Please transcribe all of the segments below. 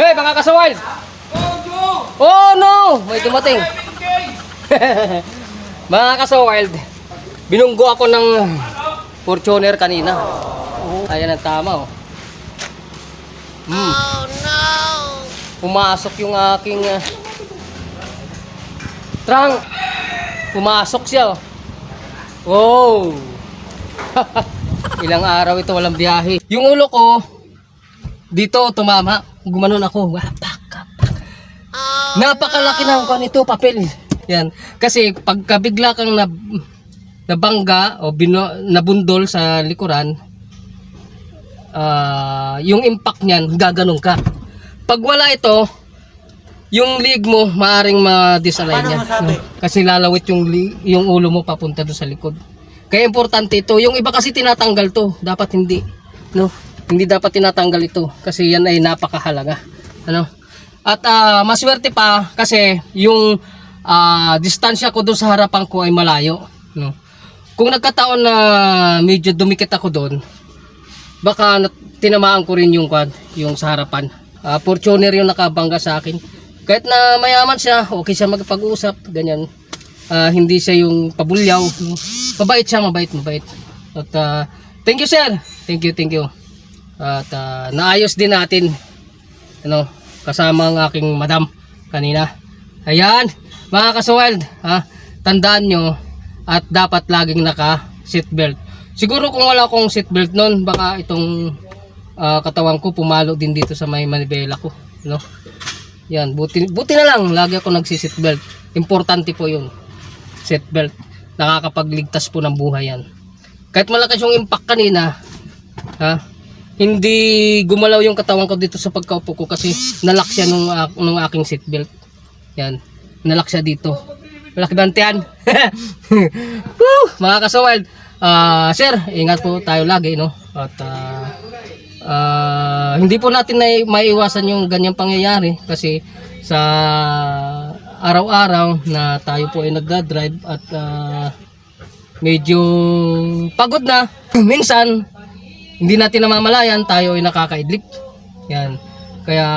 Hey, mga kasawal! Oh no! May dumating. mga kasawal, binunggo ako ng Fortuner kanina. Ayan ang tama oh. Hmm. Oh no! Pumasok yung aking uh, trunk. Pumasok siya oh. Wow! Ilang araw ito walang biyahe. Yung ulo ko, dito tumama. Gumanon ako. Wapak, kapak. Napakalaki ng kwan ito, papel. Yan. Kasi pagka bigla kang nab nabangga o bino, nabundol sa likuran, ah, yung impact niyan, gaganon ka. Pag wala ito, yung leg mo, maaring ma-disalign yan. No? Kasi lalawit yung, yung ulo mo papunta doon sa likod. Kaya importante ito. Yung iba kasi tinatanggal to. Dapat hindi. No? Hindi dapat tinatanggal ito. Kasi yan ay napakahalaga. Ano? At ah, maswerte pa kasi yung ah, distansya ko doon sa harapan ko ay malayo. No? Kung nagkataon na medyo dumikit ako doon, baka tinamaan ko rin yung quad, yung sa harapan. Ah, Fortuner yung nakabangga sa akin. Kahit na mayaman siya, okay siya magpag-usap, ganyan. Ah, hindi siya yung pabulyaw. no? Mabait siya, mabait, mabait. At ah, thank you sir. Thank you, thank you. At ah, naayos din natin ano, kasama ang aking madam kanina. Ayan, mga kasuweld, ha, tandaan nyo at dapat laging naka seatbelt. Siguro kung wala akong seatbelt noon, baka itong ah, katawan ko pumalo din dito sa may manibela ko, no? Yan, buti, buti na lang, lagi ako nagsi-seatbelt. Importante po yun, seatbelt. Nakakapagligtas po ng buhay yan. Kahit malakas yung impact kanina, ha, hindi gumalaw yung katawan ko dito sa pagkaupo ko kasi nalak siya nung, ak- nung aking seatbelt. Yan, nalak siya dito. Malaki bantian. Woo! Mga kasawal, ah sir, ingat po tayo lagi, no? At ah, ah, hindi po natin na maiiwasan yung ganyang pangyayari kasi sa araw-araw na tayo po ay nagda-drive at ah, medyo pagod na. Minsan, hindi natin namamalayan, tayo ay nakakaidlip. Yan. Kaya,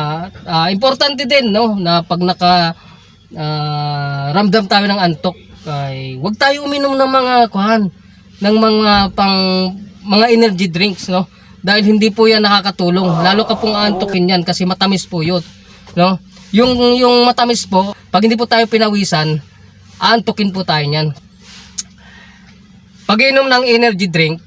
ah, importante din, no, na pag naka ah, ramdam tayo ng antok, ay wag tayo uminom ng mga kuhan, ng mga pang mga energy drinks, no? Dahil hindi po yan nakakatulong. Lalo ka pong aantokin yan kasi matamis po yun, no? Yung yung matamis po, pag hindi po tayo pinawisan, aantokin po tayo niyan. Pag inom ng energy drink,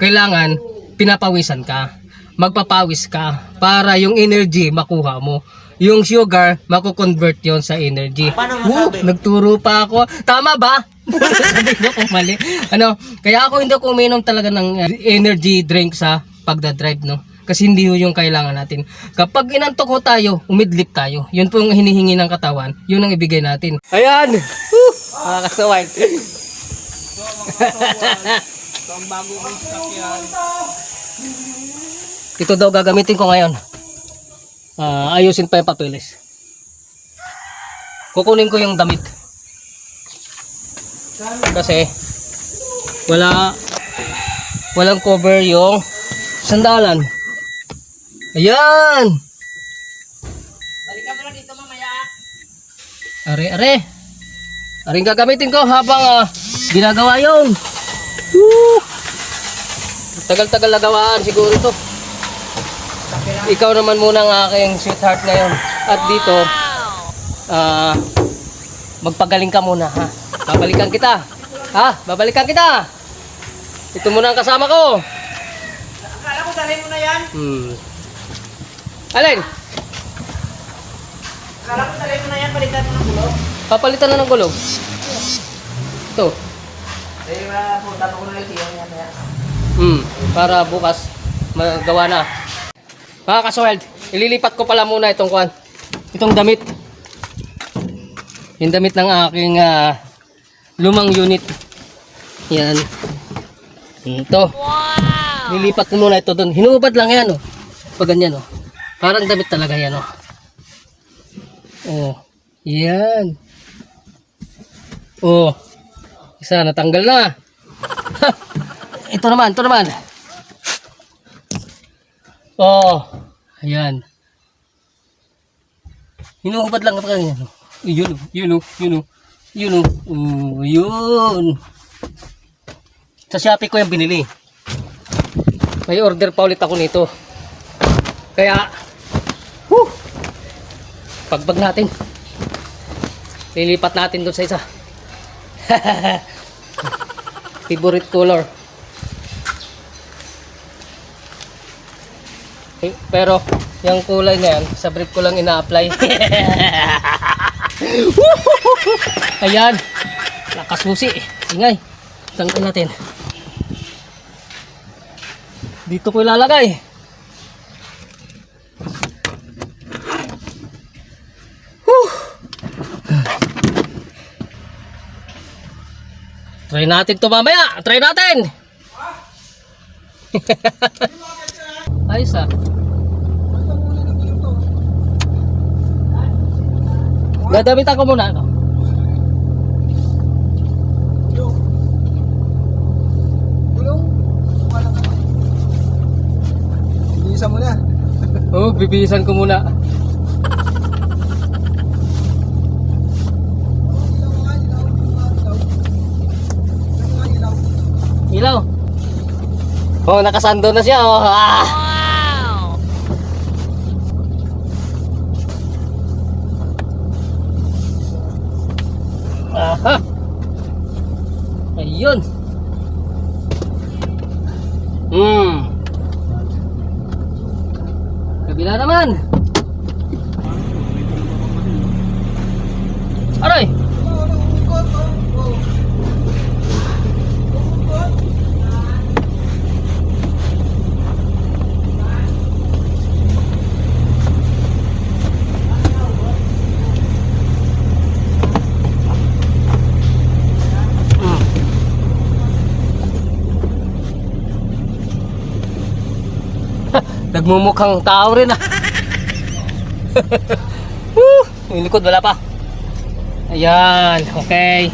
kailangan pinapawisan ka. Magpapawis ka para yung energy makuha mo. Yung sugar, mako-convert yon sa energy. Woo, nagturo pa ako. Tama ba? Sabi niyo kung mali. Ano, kaya ako hindi ako uminom talaga ng uh, energy drink sa pagdadrive, no? Kasi hindi yun yung kailangan natin. Kapag inantok ho tayo, umidlip tayo. Yun po yung hinihingi ng katawan. Yun ang ibigay natin. Ayan! Woo! Mga kasawal. Ito daw gagamitin ko ngayon. Ah, ayusin pa yung papeles. Kukunin ko yung damit. Kasi wala walang cover yung sandalan. Ayan! Are, are. Aring gagamitin ko habang ah, ginagawa yon. Woo! Tagal-tagal na gawaan siguro to. Ikaw naman muna ang aking sweetheart ngayon. At dito, ah, magpagaling ka muna ha. Babalikan kita. Ha? Babalikan kita. Ito muna ang kasama ko. Akala ko dalhin mo na yan. Hmm. Alin? Akala ko dalhin mo na yan. Balikan mo ng gulo. Papalitan na ng gulong. Ito. Eh, mapunta ko na yung siya yan. yan. Hmm. Para bukas magawa na. Mga kasweld, ililipat ko pala muna itong kwan. Itong damit. Yung damit ng aking ah, lumang unit. Yan. Ito. Wow! Lilipat ko muna ito doon. Hinubad lang yan, oh. Pag ganyan, oh. Parang damit talaga yan, oh. Oh. Yan. Oh. Isa, natanggal na. ito naman, ito naman. Oh. Ayan. Hinuhubad lang ganyan. oh. Yun, yun, yun, yun, oh. Oh, yun. Sa Shopee ko yung binili. May order pa ulit ako nito. Kaya, whew, pagbag natin. Lilipat natin doon sa isa. Favorite color. Pero, yung kulay na yan, sa brief ko lang ina-apply. Ayan. Nakasusi. Ingay. Tanggal natin. Dito ko ilalagay. Whew. Try natin to mamaya. Try natin. Ayos ah. Dadamitan ko muna. Ano? Bilisan mo na. Oh, bibihisan ko muna. Ilaw. Oh, nakasando na siya. Oh. Ah. Aha. Ayun. Hmm. Kabila naman. Aray! Nagmumukhang tao rin ah. Woo! Yung wala pa. Ayan, okay.